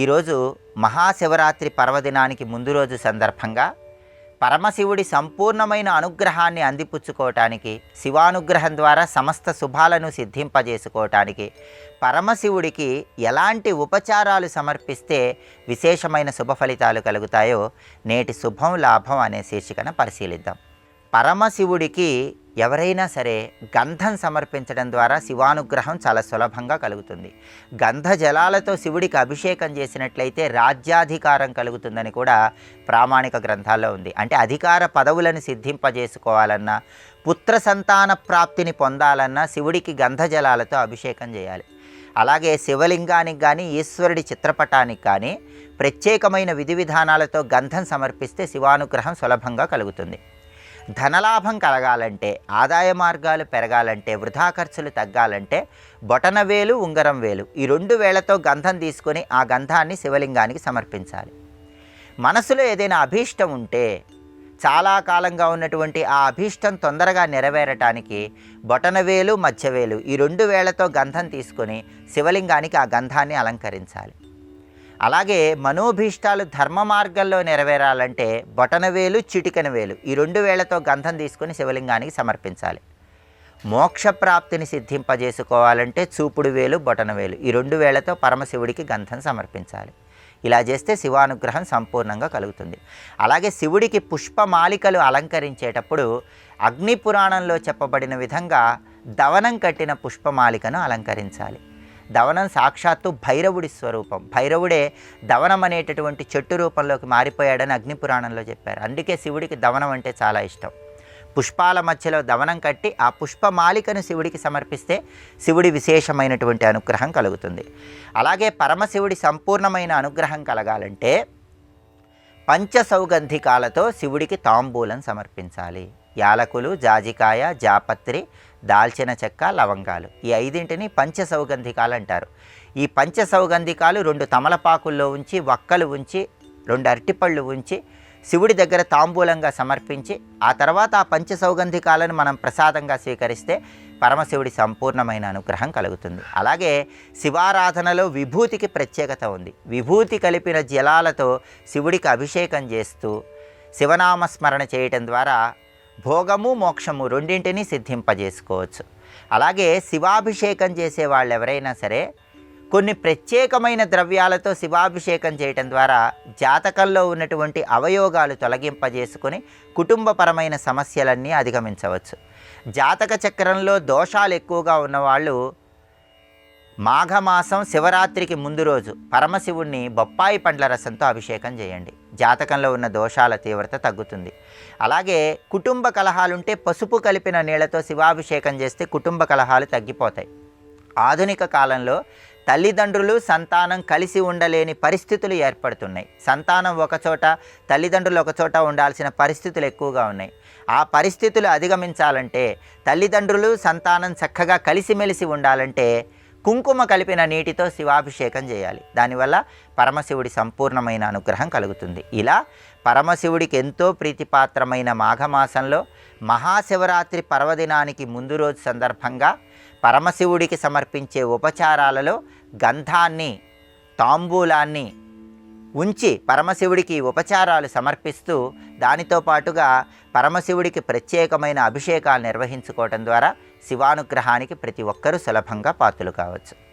ఈరోజు మహాశివరాత్రి పర్వదినానికి ముందు రోజు సందర్భంగా పరమశివుడి సంపూర్ణమైన అనుగ్రహాన్ని అందిపుచ్చుకోవటానికి శివానుగ్రహం ద్వారా సమస్త శుభాలను సిద్ధింపజేసుకోవటానికి పరమశివుడికి ఎలాంటి ఉపచారాలు సమర్పిస్తే విశేషమైన శుభ ఫలితాలు కలుగుతాయో నేటి శుభం లాభం అనే శీర్షికను పరిశీలిద్దాం. పరమశివుడికి ఎవరైనా సరే గంధం సమర్పించడం ద్వారా శివానుగ్రహం చాలా సులభంగా కలుగుతుంది. గంధ జలాలతో శివుడికి అభిషేకం చేసినట్లయితే రాజ్యాధికారం కలుగుతుందని కూడా ప్రామాణిక గ్రంథాల్లో ఉంది. అంటే అధికార పదవులను సిద్ధింపజేసుకోవాలన్నా పుత్ర సంతాన ప్రాప్తిని పొందాలన్నా శివుడికి గంధ జలాలతో అభిషేకం చేయాలి. అలాగే శివలింగానికి కానీ ఈశ్వరుడి చిత్రపటానికి కానీ ప్రత్యేకమైన విధి విధానాలతో గంధం సమర్పిస్తే శివానుగ్రహం సులభంగా కలుగుతుంది. ధనలాభం కలగాలంటే ఆదాయ మార్గాలు పెరగాలంటే వృధా ఖర్చులు తగ్గాలంటే బొటనవేలు ఉంగరం వేలు ఈ రెండు వేలతో గంధం తీసుకొని ఆ గంధాన్ని శివలింగానికి సమర్పించాలి. మనసులో ఏదైనా అభీష్టం ఉంటే చాలా కాలంగా ఉన్నటువంటి ఆ అభీష్టం తొందరగా నెరవేరటానికి బొటనవేలు మధ్యవేలు ఈ రెండు వేలతో గంధం తీసుకొని శివలింగానికి ఆ గంధాన్ని అలంకరించాలి. అలాగే మనోభీష్టాలు ధర్మ మార్గంలో నెరవేరాలంటే బొటనవేలు చిటికన వేలు ఈ రెండు వేలతో గంధం తీసుకొని శివలింగానికి సమర్పించాలి. మోక్షప్రాప్తిని సిద్ధింపజేసుకోవాలంటే చూపుడు వేలు బొటనవేలు ఈ రెండు వేలతో పరమశివుడికి గంధం సమర్పించాలి. ఇలా చేస్తే శివానుగ్రహం సంపూర్ణంగా కలుగుతుంది. అలాగే శివుడికి పుష్పమాలికలు అలంకరించేటప్పుడు అగ్ని పురాణంలో చెప్పబడిన విధంగా దవనం కట్టిన పుష్పమాలికను అలంకరించాలి. దవనం సాక్షాత్తు భైరవుడి స్వరూపం. భైరవుడే దవనం అనేటటువంటి చెట్టు రూపంలోకి మారిపోయాడని అగ్నిపురాణంలో చెప్పారు. అందుకే శివుడికి దవనం అంటే చాలా ఇష్టం. పుష్పాల మధ్యలో దవనం కట్టి ఆ పుష్పమాలికను శివుడికి సమర్పిస్తే శివుడి విశేషమైనటువంటి అనుగ్రహం కలుగుతుంది. అలాగే పరమశివుడి సంపూర్ణమైన అనుగ్రహం కలగాలంటే పంచసౌగంధికాలతో శివుడికి తాంబూలం సమర్పించాలి. యాలకులు జాజికాయ జాపత్రి దాల్చిన చెక్క లవంగాలు. ఈ ఐదింటిని పంచసౌగంధికాలు అంటారు ఈ పంచసౌగంధికాలు రెండు తమలపాకుల్లో ఉంచి వక్కలు ఉంచి రెండు అరటిపళ్ళు ఉంచి శివుడి దగ్గర తాంబూలంగా సమర్పించి ఆ తర్వాత ఆ పంచసౌగంధికాలను మనం ప్రసాదంగా స్వీకరిస్తే పరమశివుడి సంపూర్ణమైన అనుగ్రహం కలుగుతుంది. అలాగే శివారాధనలో విభూతికి ప్రత్యేకత ఉంది. విభూతి కలిపిన జలాలతో శివుడికి అభిషేకం చేస్తూ శివనామస్మరణ చేయటం ద్వారా భోగము మోక్షము రెండింటినీ సిద్ధింపజేసుకోవచ్చు. అలాగే శివాభిషేకం చేసే వాళ్ళు ఎవరైనా సరే కొన్ని ప్రత్యేకమైన ద్రవ్యాలతో శివాభిషేకం చేయటం ద్వారా జాతకంలో ఉన్నటువంటి అవయోగాలు తొలగింపజేసుకొని కుటుంబపరమైన సమస్యలన్నీ అధిగమించవచ్చు. జాతక చక్రంలో దోషాలు ఎక్కువగా ఉన్నవాళ్ళు మాఘమాసం శివరాత్రికి ముందు రోజు పరమశివుణ్ణి బొప్పాయి పండ్ల రసంతో అభిషేకం చేయండి. జాతకంలో ఉన్న దోషాల తీవ్రత తగ్గుతుంది. అలాగే కుటుంబ కలహాలుంటే పసుపు కలిపిన నీళ్ళతో శివాభిషేకం చేస్తే కుటుంబ కలహాలు తగ్గిపోతాయి. ఆధునిక కాలంలో తల్లిదండ్రులు సంతానం కలిసి ఉండలేని పరిస్థితులు ఏర్పడుతున్నాయి. సంతానం ఒకచోట తల్లిదండ్రులు ఒకచోట ఉండాల్సిన పరిస్థితులు ఎక్కువగా ఉన్నాయి. ఆ పరిస్థితులు అధిగమించాలంటే తల్లిదండ్రులు సంతానం చక్కగా కలిసిమెలిసి ఉండాలంటే కుంకుమ కలిపిన నీటితో శివాభిషేకం చేయాలి. దానివల్ల పరమశివుడి సంపూర్ణమైన అనుగ్రహం కలుగుతుంది. ఇలా పరమశివుడికి ఎంతో ప్రీతిపాత్రమైన మాఘమాసంలో మహాశివరాత్రి పర్వదినానికి ముందు రోజు సందర్భంగా పరమశివుడికి సమర్పించే ఉపచారాలలో గంధాన్ని తాంబూలాన్ని ఉంచి పరమశివుడికి ఉపచారాలు సమర్పిస్తూ దానితో పాటుగా పరమశివుడికి ప్రత్యేకమైన అభిషేకాలు నిర్వహించుకోవటం ద్వారా శివానుగ్రహానికి ప్రతి ఒక్కరూ సులభంగా పాత్రలు కావచ్చు.